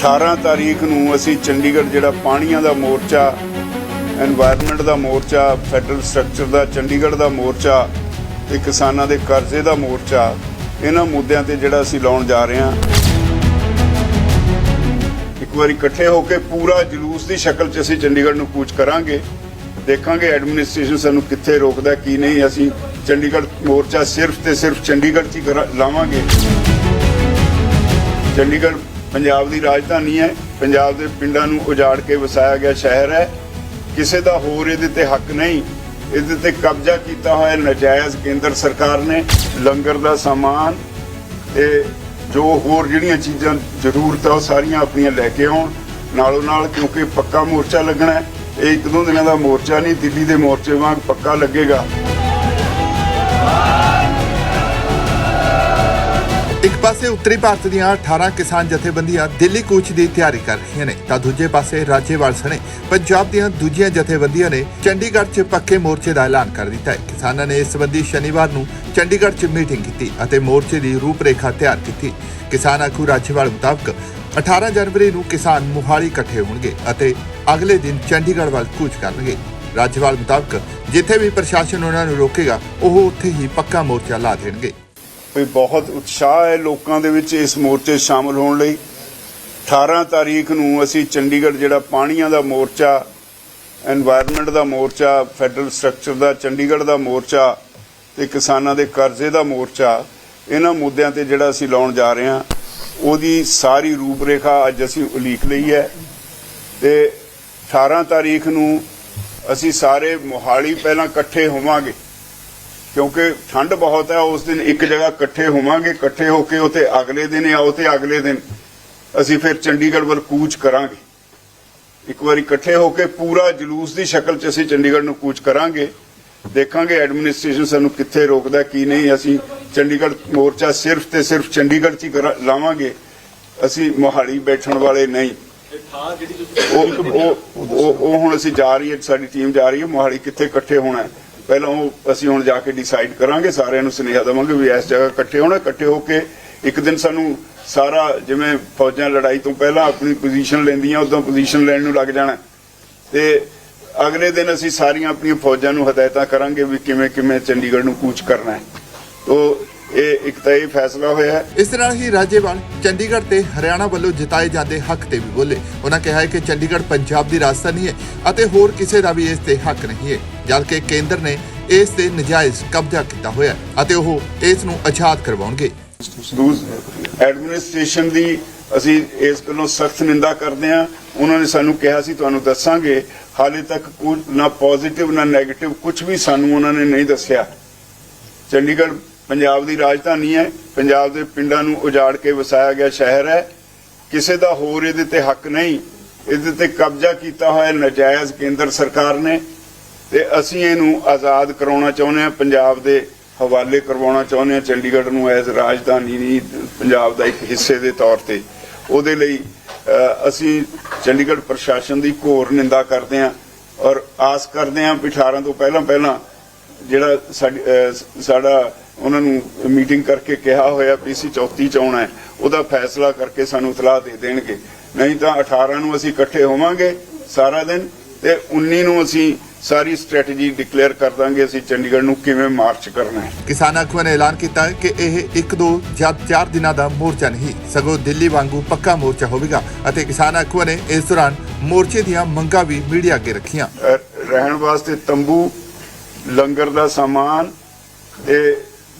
18 ਤਾਰੀਖ ਨੂੰ ਅਸੀਂ ਚੰਡੀਗੜ੍ਹ ਜਿਹੜਾ ਪਾਣੀਆਂ ਦਾ ਮੋਰਚਾ এনवायरमेंट ਦਾ ਮੋਰਚਾ ਫੈਡਰਲ ਸਟਰਕਚਰ ਦਾ, ਚੰਡੀਗੜ੍ਹ ਦਾ ਮੋਰਚਾ ਤੇ ਕਿਸਾਨਾਂ ਦੇ ਕਰਜ਼ੇ ਦਾ ਮੋਰਚਾ, ਇਹਨਾਂ ਮੁੱਦਿਆਂ ਤੇ ਜਿਹੜਾ ਅਸੀਂ ਲਾਉਣ ਜਾ ਰਹੇ ਹਾਂ। ਇੱਕ ਵਾਰੀ ਇਕੱਠੇ ਹੋ ਕੇ ਪੂਰਾ ਜਲੂਸ ਦੀ ਸ਼ਕਲ 'ਚ ਅਸੀਂ ਚੰਡੀਗੜ੍ਹ ਨੂੰ ਕੂਚ ਕਰਾਂਗੇ। ਦੇਖਾਂਗੇ ਐਡਮਿਨਿਸਟ੍ਰੇਸ਼ਨ ਸਾਨੂੰ ਕਿੱਥੇ ਰੋਕਦਾ, ਕੀ ਨਹੀਂ। ਅਸੀਂ ਚੰਡੀਗੜ੍ਹ ਮੋਰਚਾ ਸਿਰਫ ਤੇ ਸਿਰਫ ਚੰਡੀਗੜ੍ਹ 'ਚ ਲਾਵਾਂਗੇ। ਚੰਡੀਗੜ੍ਹ ਪੰਜਾਬ ਦੀ ਰਾਜਧਾਨੀ ਹੈ। ਪੰਜਾਬ ਦੇ ਪਿੰਡਾਂ ਨੂੰ ਉਜਾੜ ਕੇ ਵਸਾਇਆ ਗਿਆ ਸ਼ਹਿਰ ਹੈ। ਕਿਸੇ ਦਾ ਹੋਰ ਇਹਦੇ ਤੇ ਹੱਕ ਨਹੀਂ। ਇਹਦੇ ਤੇ ਕਬਜ਼ਾ ਕੀਤਾ ਹੋਇਆ ਨਜਾਇਜ਼ ਕੇਂਦਰ ਸਰਕਾਰ ਨੇ। ਲੰਗਰ ਦਾ ਸਾਮਾਨ ਤੇ ਜੋ ਹੋਰ ਜਿਹੜੀਆਂ ਚੀਜ਼ਾਂ ਜ਼ਰੂਰਤ ਆ, ਉਹ ਸਾਰੀਆਂ ਆਪਣੀਆਂ ਲੈ ਕੇ ਆਉਣ। ਨਾਲੋਂ ਨਾਲ ਕਿਉਂਕਿ ਪੱਕਾ ਮੋਰਚਾ ਲੱਗਣਾ ਹੈ। ਇਹ ਇੱਕ ਦੋ ਦਿਨਾਂ ਦਾ ਮੋਰਚਾ ਨਹੀਂ, ਦਿੱਲੀ ਦੇ ਮੋਰਚੇ ਵਾਂਗ ਪੱਕਾ ਲੱਗੇਗਾ। ਪਾਸੇ ਉੱਤਰੀ ਭਾਰਤ ਦੀਆਂ 18 ਕਿਸਾਨ ਜਥੇਬੰਦੀਆਂ ਦਿੱਲੀ ਕੂਚ ਦੀ ਤਿਆਰੀ ਕਰ ਰਹੀਆਂ ਨੇ, ਤਾਂ ਦੂਜੇ ਪਾਸੇ ਰਾਜੇਵਾਲ ਸਣੇ ਪੰਜਾਬ ਦੀਆਂ ਦੂਜੀਆਂ ਜਥੇਬੰਦੀਆਂ ਨੇ ਚੰਡੀਗੜ੍ਹ 'ਚ ਪੱਕੇ ਮੋਰਚੇ ਦਾ ਐਲਾਨ ਕਰ ਦਿੱਤਾ ਹੈ। ਕਿਸਾਨਾਂ ਨੇ ਇਸ ਸੰਬੰਧੀ ਸ਼ਨੀਵਾਰ ਨੂੰ ਚੰਡੀਗੜ੍ਹ 'ਚ ਮੀਟਿੰਗ ਕੀਤੀ ਅਤੇ ਮੋਰਚੇ ਦੀ ਰੂਪਰੇਖਾ ਤਿਆਰ ਕੀਤੀ। ਕਿਸਾਨ ਆਗੂ ਰਾਜੇਵਾਲ ਮੁਤਾਬਕ 18 ਜਨਵਰੀ ਨੂੰ ਕਿਸਾਨ ਮੁਹਾਲੀ ਇਕੱਠੇ ਹੋਣਗੇ ਅਤੇ ਅਗਲੇ ਦਿਨ ਚੰਡੀਗੜ੍ਹ ਵੱਲ ਕੂਚ ਕਰਨਗੇ। ਰਾਜੇਵਾਲ ਮੁਤਾਬਕ ਜਿੱਥੇ ਵੀ ਪ੍ਰਸ਼ਾਸਨ ਉਹਨਾਂ ਨੂੰ ਰੋਕੇਗਾ, ਉਹ ਉੱਥੇ ਹੀ ਪੱਕਾ ਮੋਰਚਾ ਲਾ ਦੇਣਗੇ। ਵੀ ਬਹੁਤ ਉਤਸ਼ਾਹ ਹੈ ਲੋਕਾਂ ਦੇ ਵਿੱਚ ਇਸ ਮੋਰਚੇ ਸ਼ਾਮਲ ਹੋਣ ਲਈ। 18 ਤਾਰੀਖ ਨੂੰ ਅਸੀਂ ਚੰਡੀਗੜ੍ਹ ਜਿਹੜਾ ਪਾਣੀਆਂ ਦਾ ਮੋਰਚਾ এনवायरमेंट ਦਾ ਮੋਰਚਾ ਫੈਡਰਲ ਸਟਰਕਚਰ ਦਾ, ਚੰਡੀਗੜ੍ਹ ਦਾ ਮੋਰਚਾ ਤੇ ਕਿਸਾਨਾਂ ਦੇ ਕਰਜ਼ੇ ਦਾ ਮੋਰਚਾ, ਇਹਨਾਂ ਮੁੱਦਿਆਂ ਤੇ ਜਿਹੜਾ ਅਸੀਂ ਲਾਉਣ ਜਾ ਰਹੇ ਹਾਂ, ਉਹਦੀ ਸਾਰੀ ਰੂਪਰੇਖਾ ਅੱਜ ਅਸੀਂ ਉਲੀਕ ਲਈ ਹੈ। ਤੇ 18 ਤਾਰੀਖ ਨੂੰ ਅਸੀਂ ਸਾਰੇ ਮੋਹਾਲੀ ਪਹਿਲਾਂ ਇਕੱਠੇ ਹੋਵਾਂਗੇ। ਕਿਉਂਕਿ ਠੰਡ ਬਹੁਤ ਹੈ, ਉਸ ਦਿਨ ਇੱਕ ਜਗ੍ਹਾ ਇਕੱਠੇ ਹੋਵਾਂਗੇ, ਇਕੱਠੇ ਹੋ ਕੇ ਉਤੇ ਅਗਲੇ ਦਿਨ ਆਓ ਤੇ ਅਗਲੇ ਦਿਨ ਅਸੀਂ ਫਿਰ ਚੰਡੀਗੜ੍ਹ ਵੱਲ ਕੂਚ ਕਰਾਂਗੇ। ਇੱਕ ਵਾਰੀ ਇਕੱਠੇ ਹੋ ਕੇ ਪੂਰਾ ਜਲੂਸ ਦੀ ਸ਼ਕਲ 'ਚ ਅਸੀਂ ਚੰਡੀਗੜ੍ਹ ਨੂੰ ਕੂਚ ਕਰਾਂਗੇ। ਦੇਖਾਂਗੇ ਐਡਮਿਨਿਸਟ੍ਰੇਸ਼ਨ ਸਾਨੂੰ ਕਿੱਥੇ ਰੋਕਦਾ, ਕੀ ਨਹੀਂ। ਅਸੀਂ ਚੰਡੀਗੜ੍ਹ ਮੋਰਚਾ ਸਿਰਫ ਤੇ ਸਿਰਫ ਚੰਡੀਗੜ੍ਹ 'ਚ ਹੀ ਲਾਵਾਂਗੇ। ਅਸੀਂ ਮੋਹਾਲੀ ਬੈਠਣ ਵਾਲੇ ਨਹੀਂ। ਉਹ ਉਹ ਹੁਣ ਅਸੀਂ ਜਾ ਰਹੀ ਹੈ, ਸਾਡੀ ਟੀਮ ਜਾ ਰਹੀ ਹੈ, ਮੋਹਾਲੀ ਕਿੱਥੇ ਇਕੱਠੇ ਹੋਣਾ ਪਹਿਲਾਂ ਉਹ ਅਸੀਂ ਹੁਣ ਜਾ ਕੇ ਡਿਸਾਈਡ ਕਰਾਂਗੇ, ਸਾਰਿਆਂ ਨੂੰ ਸੁਨੇਹਾ ਦੇਵਾਂਗੇ ਵੀ ਇਸ ਜਗ੍ਹਾ ਇਕੱਠੇ ਹੋਣਾ, ਇਕੱਠੇ ਹੋ ਕੇ ਇੱਕ ਦਿਨ ਸਾਨੂੰ ਸਾਰਾ ਜਿਵੇਂ ਫੌਜਾਂ ਲੜਾਈ ਤੋਂ ਪਹਿਲਾਂ ਆਪਣੀ ਪੋਜੀਸ਼ਨ ਲੈਂਦੀਆਂ, ਉਦੋਂ ਪੋਜੀਸ਼ਨ ਲੈਣ ਨੂੰ ਲੱਗ ਜਾਣਾ। ਤੇ ਅਗਲੇ ਦਿਨ ਅਸੀਂ ਸਾਰੀਆਂ ਆਪਣੀਆਂ ਫੌਜਾਂ ਨੂੰ ਹਦਾਇਤਾਂ ਕਰਾਂਗੇ ਵੀ ਕਿਵੇਂ ਕਿਵੇਂ ਚੰਡੀਗੜ੍ਹ ਨੂੰ ਕੂਚ ਕਰਨਾ ਹੈ। ਤੋ ਇਹ ਇੱਕ ਤਾਂ ਇਹ ਫੈਸਲਾ ਹੋਇਆ ਹੈ। ਇਸ ਨਾਲ ਹੀ ਰਾਜੇਵਾਲ ਚੰਡੀਗੜ੍ਹ ਤੇ ਹਰਿਆਣਾ ਵੱਲੋਂ ਜਿਤਾਏ ਜਾਂਦੇ ਹੱਕ ਤੇ ਵੀ ਬੋਲੇ। ਉਹਨਾਂ ਕਿਹਾ ਹੈ ਕਿ ਚੰਡੀਗੜ੍ਹ ਪੰਜਾਬ ਦੀ ਰਾਜਧਾਨੀ ਹੈ ਅਤੇ ਹੋਰ ਕਿਸੇ ਦਾ ਵੀ ਇਸ ਤੇ ਹੱਕ ਨਹੀਂ ਹੈ ਜਦਕਿ ਕੇਂਦਰ ਨੇ ਇਸ ਤੇ ਨਜਾਇਜ਼ ਕਬਜ਼ਾ ਕੀਤਾ ਹੋਇਆ ਹੈ ਅਤੇ ਉਹ ਇਸ ਨੂੰ ਆਜ਼ਾਦ ਕਰਵਾਉਣਗੇ। ਐਡਮਿਨਿਸਟ੍ਰੇਸ਼ਨ ਦੀ ਅਸੀਂ ਇਸ ਗੱਲੋਂ ਸਖਤ ਨਿੰਦਾ ਕਰਦੇ ਹਾਂ। ਉਹਨਾਂ ਨੇ ਸਾਨੂੰ ਕਿਹਾ ਸੀ ਤੁਹਾਨੂੰ ਦੱਸਾਂਗੇ ਹਾਲੇ ਤੱਕ ਕੁਝ ਨਾ ਪੋਜ਼ਿਟਿਵ ਨਾ 네ਗੇਟਿਵ ਕੁਝ ਵੀ ਸਾਨੂੰ ਉਹਨਾਂ ਨੇ ਨਹੀਂ ਦੱਸਿਆ। ਚੰਡੀਗੜ੍ਹ ਪੰਜਾਬ ਦੀ ਰਾਜਧਾਨੀ ਹੈ, ਪੰਜਾਬ ਦੇ ਪਿੰਡਾਂ ਨੂੰ ਉਜਾੜ ਕੇ ਵਸਾਇਆ ਗਿਆ ਸ਼ਹਿਰ ਹੈ। ਕਿਸੇ ਦਾ ਹੋਰ ਇਹਦੇ ਤੇ ਹੱਕ ਨਹੀਂ, ਇਹਦੇ ਤੇ ਕਬਜ਼ਾ ਕੀਤਾ ਹੋਇਆ ਨਜਾਇਜ਼ ਕੇਂਦਰ ਸਰਕਾਰ ਨੇ ਤੇ ਅਸੀਂ ਇਹਨੂੰ ਆਜ਼ਾਦ ਕਰਾਉਣਾ ਚਾਹੁੰਦੇ ਹਾਂ, ਪੰਜਾਬ ਦੇ ਹਵਾਲੇ ਕਰਵਾਉਣਾ ਚਾਹੁੰਦੇ ਹਾਂ। ਚੰਡੀਗੜ੍ਹ ਨੂੰ ਐਜ਼ ਰਾਜਧਾਨੀ ਨਹੀਂ, ਪੰਜਾਬ ਦਾ ਇੱਕ ਹਿੱਸੇ ਦੇ ਤੌਰ ਤੇ। ਉਹਦੇ ਲਈ ਅਸੀਂ ਚੰਡੀਗੜ੍ਹ ਪ੍ਰਸ਼ਾਸਨ ਦੀ ਘੋਰ ਨਿੰਦਾ ਕਰਦੇ ਹਾਂ ਔਰ ਆਸ ਕਰਦੇ ਹਾਂ ਵੀ 18 ਤੋਂ ਪਹਿਲਾਂ ਪਹਿਲਾਂ ਜਿਹੜਾ ਸਾਡੀ- ਸਾਡਾ ਉਹਨਾਂ ਨੂੰ ਮੀਟਿੰਗ ਕਰਕੇ ਕਿਹਾ ਹੋਇਆ ਪੀਸੀ 34 ਚ ਆਉਣਾ ਹੈ ਉਹਦਾ ਫੈਸਲਾ ਕਰਕੇ ਸਾਨੂੰ ਇਤਲਾਹ ਦੇ ਦੇਣਗੇ। ਨਹੀਂ ਤਾਂ 18 ਨੂੰ ਅਸੀਂ ਇਕੱਠੇ ਹੋਵਾਂਗੇ ਸਾਰਾ ਦਿਨ ਤੇ 19 ਨੂੰ ਅਸੀਂ ਸਾਰੀ ਸਟ੍ਰੈਟਜੀ ਡਿਕਲੇਅਰ ਕਰ ਦਾਂਗੇ ਅਸੀਂ ਚੰਡੀਗੜ੍ਹ ਨੂੰ ਕਿਵੇਂ ਮਾਰਚ ਕਰਨਾ ਹੈ। ਕਿਸਾਨ ਆਗੂਆਂ ਨੇ ਐਲਾਨ ਕੀਤਾ ਹੈ ਕਿ ਇਹ ਇੱਕ ਦੋ ਜਾਂ ਚਾਰ ਦਿਨਾਂ ਦਾ ਮੋਰਚਾ ਨਹੀਂ ਸਗੋਂ ਦਿੱਲੀ ਵਾਂਗੂ ਪੱਕਾ ਮੋਰਚਾ ਹੋਵੇਗਾ ਅਤੇ ਕਿਸਾਨ ਆਗੂਆਂ ਨੇ ਇਸ ਦੌਰਾਨ ਮੋਰਚੇ ਦੀਆਂ ਮੰਗਾਂ ਵੀ ਮੀਡੀਆ ਅੱਗੇ ਰੱਖੀਆਂ। ਰਹਿਣ ਵਾਸਤੇ ਤੰਬੂ ਲੰਗਰ ਦਾ ਸਾਮਾਨ ਤੇ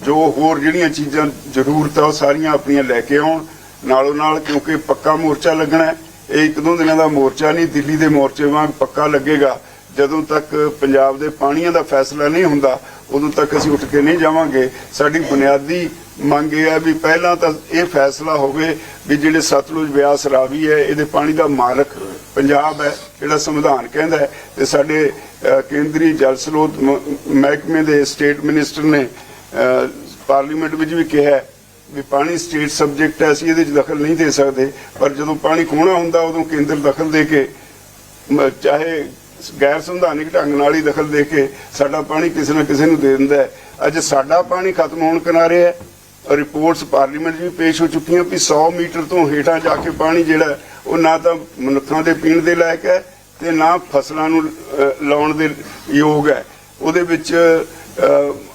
ਜੋ ਹੋਰ ਜਿਹੜੀਆਂ ਚੀਜ਼ਾਂ ਜ਼ਰੂਰਤ ਆ, ਉਹ ਸਾਰੀਆਂ ਆਪਣੀਆਂ ਲੈ ਕੇ ਆਉਣ। ਨਾਲੋਂ ਨਾਲ ਕਿਉਂਕਿ ਪੱਕਾ ਮੋਰਚਾ ਲੱਗਣਾ ਇਹ ਇੱਕ ਦੋ ਦਿਨਾਂ ਦਾ ਮੋਰਚਾ ਨਹੀਂ, ਦਿੱਲੀ ਦੇ ਮੋਰਚੇ ਵਾਂਗ ਪੱਕਾ ਲੱਗੇਗਾ। ਜਦੋਂ ਤੱਕ ਪੰਜਾਬ ਦੇ ਪਾਣੀਆਂ ਦਾ ਫੈਸਲਾ ਨਹੀਂ ਹੁੰਦਾ, ਉਦੋਂ ਤੱਕ ਅਸੀਂ ਉੱਠ ਕੇ ਨਹੀਂ ਜਾਵਾਂਗੇ। ਸਾਡੀ ਬੁਨਿਆਦੀ ਮੰਗ ਇਹ ਹੈ ਵੀ ਪਹਿਲਾਂ ਤਾਂ ਇਹ ਫੈਸਲਾ ਹੋਵੇ ਵੀ ਜਿਹੜੇ ਸਤਲੁਜ ਬਿਆਸ ਰਾਵੀ ਹੈ, ਇਹਦੇ ਪਾਣੀ ਦਾ ਮਾਲਕ ਪੰਜਾਬ ਹੈ, ਜਿਹੜਾ ਸੰਵਿਧਾਨ ਕਹਿੰਦਾ ਹੈ। ਤੇ ਸਾਡੇ ਕੇਂਦਰੀ ਜਲ ਸਰੋਤ ਮਹਿਕਮੇ ਦੇ ਸਟੇਟ ਮਿਨਿਸਟਰ ਨੇ ਪਾਰਲੀਮੈਂਟ ਵਿੱਚ ਵੀ ਕਿਹਾ ਵੀ ਪਾਣੀ ਸਟੇਟ ਸਬਜੈਕਟ ਹੈ, ਅਸੀਂ ਇਹਦੇ 'ਚ ਦਖਲ ਨਹੀਂ ਦੇ ਸਕਦੇ। ਪਰ ਜਦੋਂ ਪਾਣੀ ਖੋਣਾ ਹੁੰਦਾ, ਉਦੋਂ ਕੇਂਦਰ ਦਖਲ ਦੇ ਕੇ ਚਾਹੇ ਗੈਰ ਸੰਵਿਧਾਨਿਕ ਢੰਗ ਨਾਲ ਹੀ ਦਖਲ ਦੇ ਕੇ ਸਾਡਾ ਪਾਣੀ ਕਿਸੇ ਨਾ ਕਿਸੇ ਨੂੰ ਦੇ ਦਿੰਦਾ ਅੱਜ ਸਾਡਾ ਪਾਣੀ ਖਤਮ ਹੋਣ ਕਿਨਾਰੇ ਹੈ। ਰਿਪੋਰਟਸ ਪਾਰਲੀਮੈਂਟ 'ਚ ਵੀ ਪੇਸ਼ ਹੋ ਚੁੱਕੀਆਂ ਵੀ 100 ਮੀਟਰ ਤੋਂ ਹੇਠਾਂ ਜਾ ਕੇ ਪਾਣੀ ਜਿਹੜਾ ਉਹ ਨਾ ਤਾਂ ਮਨੁੱਖਾਂ ਦੇ ਪੀਣ ਦੇ ਲਾਇਕ ਹੈ ਤੇ ਨਾ ਫਸਲਾਂ ਨੂੰ ਲਾਉਣ ਦੇ ਯੋਗ ਹੈ। ਉਹਦੇ ਵਿੱਚ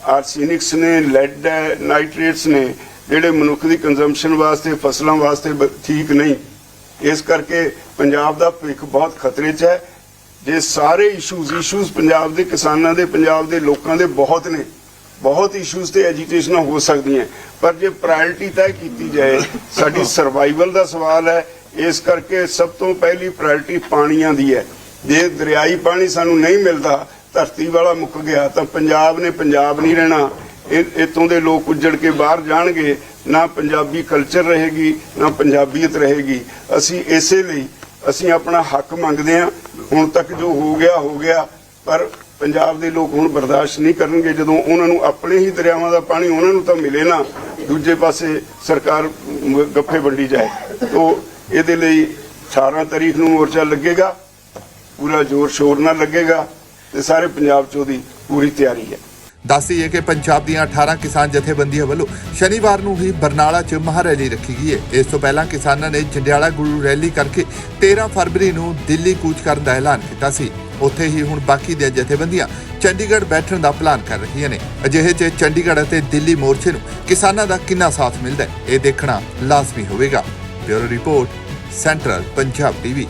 ਆਰਸੈਨਿਕਸ ਨੇ ਲੈਡ ਹੈ ਨਾਈਟ੍ਰੇਟਸ ਨੇ, ਜਿਹੜੇ ਮਨੁੱਖ ਦੀ ਕੰਜ਼ੰਪਸ਼ਨ ਵਾਸਤੇ, ਫਸਲਾਂ ਵਾਸਤੇ ਠੀਕ ਨਹੀਂ। ਇਸ ਕਰਕੇ ਪੰਜਾਬ ਦਾ ਭਵਿੱਖ ਬਹੁਤ ਖਤਰੇ 'ਚ ਹੈ। ਜੇ ਸਾਰੇ ਇਸ਼ੂਜ਼ ਇਸ਼ੂਜ਼ ਪੰਜਾਬ ਦੇ ਕਿਸਾਨਾਂ ਦੇ, ਪੰਜਾਬ ਦੇ ਲੋਕਾਂ ਦੇ ਬਹੁਤ ਨੇ। ਬਹੁਤ ਇਸ਼ੂਜ਼ ਤੇ ਐਜੀਟੇਸ਼ਨ ਹੋ ਸਕਦੀਆਂ ਪਰ ਜੇ ਪ੍ਰਾਇੋਰਟੀ ਤੈਅ ਕੀਤੀ ਜਾਏ, ਸਾਡੀ ਸਰਵਾਈਵਲ ਦਾ ਸਵਾਲ ਹੈ। ਇਸ ਕਰਕੇ ਸਭ ਤੋਂ ਪਹਿਲੀ ਪ੍ਰਾਇੋਰਟੀ ਪਾਣੀਆਂ ਦੀ ਹੈ। ਜੇ ਦਰਿਆਈ ਪਾਣੀ ਸਾਨੂੰ ਨਹੀਂ ਮਿਲਦਾ ਧਰਤੀ ਵਾਲਾ ਮੁੱਕ ਗਿਆ ਤਾਂ ਪੰਜਾਬ ਨੇ ਪੰਜਾਬ ਨਹੀਂ ਰਹਿਣਾ। ਇਹ ਇਤੋਂ ਦੇ ਲੋਕ ਉੱਜੜ ਕੇ ਬਾਹਰ ਜਾਣਗੇ, ਨਾ ਪੰਜਾਬੀ ਕਲਚਰ ਰਹੇਗੀ, ਨਾ ਪੰਜਾਬੀਅਤ ਰਹੇਗੀ। ਅਸੀਂ ਇਸੇ ਲਈ ਅਸੀਂ ਆਪਣਾ ਹੱਕ ਮੰਗਦੇ ਹਾਂ। ਹੁਣ ਤੱਕ ਜੋ ਹੋ ਗਿਆ ਹੋ ਗਿਆ, ਪਰ ਪੰਜਾਬ ਦੇ ਲੋਕ ਹੁਣ ਬਰਦਾਸ਼ਤ ਨਹੀਂ ਕਰਨਗੇ। ਜਦੋਂ ਉਹਨਾਂ ਨੂੰ ਆਪਣੇ ਹੀ ਦਰਿਆਵਾਂ ਦਾ ਪਾਣੀ, ਉਹਨਾਂ ਨੂੰ ਤਾਂ ਮਿਲੇ ਨਾ, ਦੂਜੇ ਪਾਸੇ ਸਰਕਾਰ ਗੱਫੇ ਵੰਡੀ ਜਾਏ। ਤੋਂ ਇਹਦੇ ਲਈ 18 ਤਾਰੀਖ ਨੂੰ ਮੋਰਚਾ ਲੱਗੇਗਾ। ਪੂਰਾ ਜ਼ੋਰ ਸ਼ੋਰ ਨਾਲ ਲੱਗੇਗਾ। ਤੇ ਸਾਰੇ ਪੰਜਾਬ 'ਚ ਉਹਦੀ ਪੂਰੀ ਤਿਆਰੀ ਹੈ। ਦੱਸ ਦਈਏ ਕਿ ਪੰਜਾਬ ਦੀਆਂ 18 ਕਿਸਾਨ ਜਥੇਬੰਦੀਆਂ ਵੱਲੋਂ ਸ਼ਨੀਵਾਰ ਨੂੰ ਹੀ ਬਰਨਾਲਾ 'ਚ ਮਹਾਰੈਲੀ ਰੱਖੀ ਗਈ ਹੈ। ਇਸ ਤੋਂ ਪਹਿਲਾਂ ਕਿਸਾਨਾਂ ਨੇ ਜੰਡਿਆਲਾ ਗੁਰੂ ਰੈਲੀ ਕਰਕੇ 13 ਫਰਵਰੀ ਨੂੰ ਦਿੱਲੀ ਕੂਚ ਕਰਨ ਦਾ ਐਲਾਨ ਕੀਤਾ ਸੀ। ਉੱਥੇ ਹੀ ਹੁਣ ਬਾਕੀ ਦੀਆਂ ਜਥੇਬੰਦੀਆਂ ਚੰਡੀਗੜ੍ਹ ਬੈਠਣ ਦਾ ਪਲਾਨ ਕਰ ਰਹੀਆਂ ਨੇ। ਅਜਿਹੇ 'ਚ ਚੰਡੀਗੜ੍ਹ ਅਤੇ ਦਿੱਲੀ ਮੋਰਚੇ ਨੂੰ ਕਿਸਾਨਾਂ ਦਾ ਕਿੰਨਾ ਸਾਥ ਮਿਲਦਾ ਹੈ, ਇਹ ਦੇਖਣਾ ਲਾਜ਼ਮੀ ਹੋਵੇਗਾ। Bureau report, central Punjab TV.